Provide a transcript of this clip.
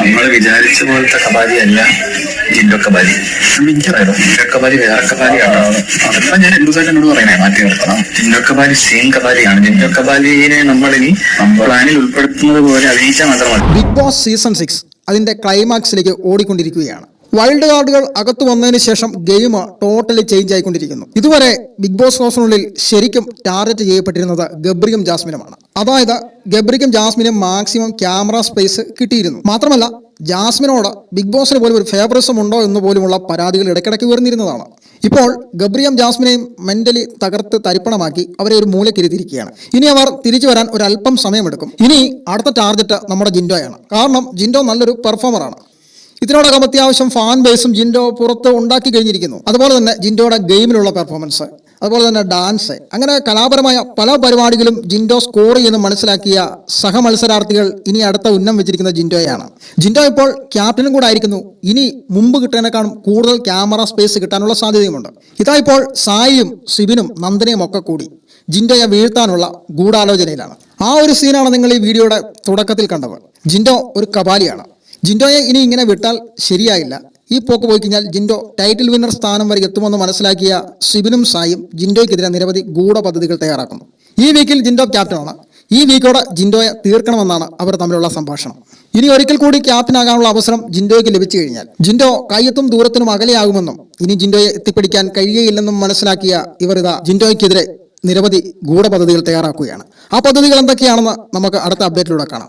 നമ്മൾ വിചാരിച്ച പോലത്തെ കബാലി അല്ല ജിൻഡോ കബാലി. എനിക്കറിയാലോ ജിൻഡോ കബാലി വേറെ കബാലിയാണ് അതിപ്പോ ഞാൻ രണ്ടു ദിവസമായിട്ട് എന്നോട് പറയണേ? മാറ്റി നിർത്തണം. ജിൻഡോ കബാലി സെയിം കബാലിയാണ് ജിൻഡോ കബാലിനെ നമ്മളിനി പ്ലാനിൽ ഉൾപ്പെടുത്തുന്നത് പോലെ അഭിനയിച്ചാൽ മാത്രമാണ്. ബിഗ് ബോസ് സീസൺ സിക്സ് അതിന്റെ ക്ലൈമാക്സിലേക്ക് ഓടിക്കൊണ്ടിരിക്കുകയാണ്. വൈൽഡ് കാർഡുകൾ അകത്തു വന്നതിന് ശേഷം ഗെയിം ടോട്ടലി ചേഞ്ച് ആയിക്കൊണ്ടിരിക്കുന്നു. ഇതുവരെ ബിഗ് ബോസ് ഹൗസിനുള്ളിൽ ശരിക്കും ടാർഗറ്റ് ചെയ്യപ്പെട്ടിരുന്നത് ഗബ്രിയും ജാസ്മിനുമാണ്. അതായത് ഗബ്രിക്കും ജാസ്മിനും മാക്സിമം ക്യാമറ സ്പേസ് കിട്ടിയിരുന്നു. മാത്രമല്ല ജാസ്മിനോട് ബിഗ് ബോസിന് പോലും ഒരു ഫേവറിസം ഉണ്ടോ എന്ന് പോലുമുള്ള പരാതികൾ ഇടയ്ക്കിടയ്ക്ക് ഉയർന്നിരുന്നതാണ്. ഇപ്പോൾ ഗബ്രിയം ജാസ്മിനെയും മെന്റലി തകർത്ത് തരിപ്പണമാക്കി അവരെ ഒരു മൂലക്കിരുത്തിയിരിക്കുകയാണ് ഇനി അവർ തിരിച്ചു വരാൻ ഒരു അല്പം സമയമെടുക്കും. ഇനി അടുത്ത ടാർഗറ്റ് നമ്മുടെ ജിൻഡോയാണ്. കാരണം ജിൻഡോ നല്ലൊരു പെർഫോമറാണ്. ഇതിനോടകം അത്യാവശ്യം ഫാൻ ബേസും ജിൻഡോ പുറത്ത് ഉണ്ടാക്കി കഴിഞ്ഞിരിക്കുന്നു. അതുപോലെ തന്നെ ജിൻഡോയുടെ ഗെയിമിലുള്ള പെർഫോമൻസ്. അതുപോലെ തന്നെ ഡാൻസ്. അങ്ങനെ കലാപരമായ പല പരിപാടികളും ജിൻഡോ സ്കോർ ചെയ്യുന്ന മനസ്സിലാക്കിയ സഹമത്സരാർത്ഥികൾ ഇനി അടുത്ത ഉന്നം വെച്ചിരിക്കുന്ന ജിൻഡോയാണ്. ജിൻഡോ ഇപ്പോൾ ക്യാപ്റ്റനും കൂടെ ആയിരിക്കുന്നു. ഇനി മുമ്പ് കിട്ടുന്നതിനേക്കാളും കൂടുതൽ ക്യാമറ സ്പേസ് കിട്ടാനുള്ള സാധ്യതയുമുണ്ട്. ഇതാ ഇപ്പോൾ സായിയും സിബിനും നന്ദനയും ഒക്കെ കൂടി ജിൻഡോയെ വീഴ്ത്താനുള്ള ഗൂഢാലോചനയിലാണ്. ആ ഒരു സീനാണ് നിങ്ങൾ ഈ വീഡിയോയുടെ തുടക്കത്തിൽ കണ്ടത്. ജിൻഡോ ഒരു കപാലിയാണ്. ജിൻഡോയെ ഇനി ഇങ്ങനെ വിട്ടാൽ ശരിയായില്ല. ഈ പോക്ക് പോയി കഴിഞ്ഞാൽ ജിൻഡോ ടൈറ്റിൽ വിന്നർ സ്ഥാനം വരെ എത്തുമെന്ന് മനസ്സിലാക്കിയ സിബിനും സായും ജിൻഡോയ്ക്കെതിരെ നിരവധി ഗൂഢ പദ്ധതികൾ തയ്യാറാക്കുന്നു. ഈ വീക്കിൽ ജിൻഡോ ക്യാപ്റ്റനാണ് ഈ വീക്കോടെ ജിൻഡോയെ തീർക്കണമെന്നാണ് അവർ തമ്മിലുള്ള സംഭാഷണം. ഇനി ഒരിക്കൽ കൂടി ക്യാപ്റ്റനാകാനുള്ള അവസരം ജിൻഡോയ്ക്ക് ലഭിച്ചു കഴിഞ്ഞാൽ ജിൻഡോ കയ്യെത്തും ദൂരത്തിനും അകലെയാകുമെന്നും ഇനി ജിൻഡോയെ എത്തിപ്പിടിക്കാൻ കഴിയുകയില്ലെന്നും മനസ്സിലാക്കിയ ഇവർ ഇതാ ജിൻഡോയ്ക്കെതിരെ നിരവധി ഗൂഢ പദ്ധതികൾ തയ്യാറാക്കുകയാണ്. ആ പദ്ധതികൾ എന്തൊക്കെയാണെന്ന് നമുക്ക് അടുത്ത അപ്ഡേറ്റിലൂടെ കാണാം.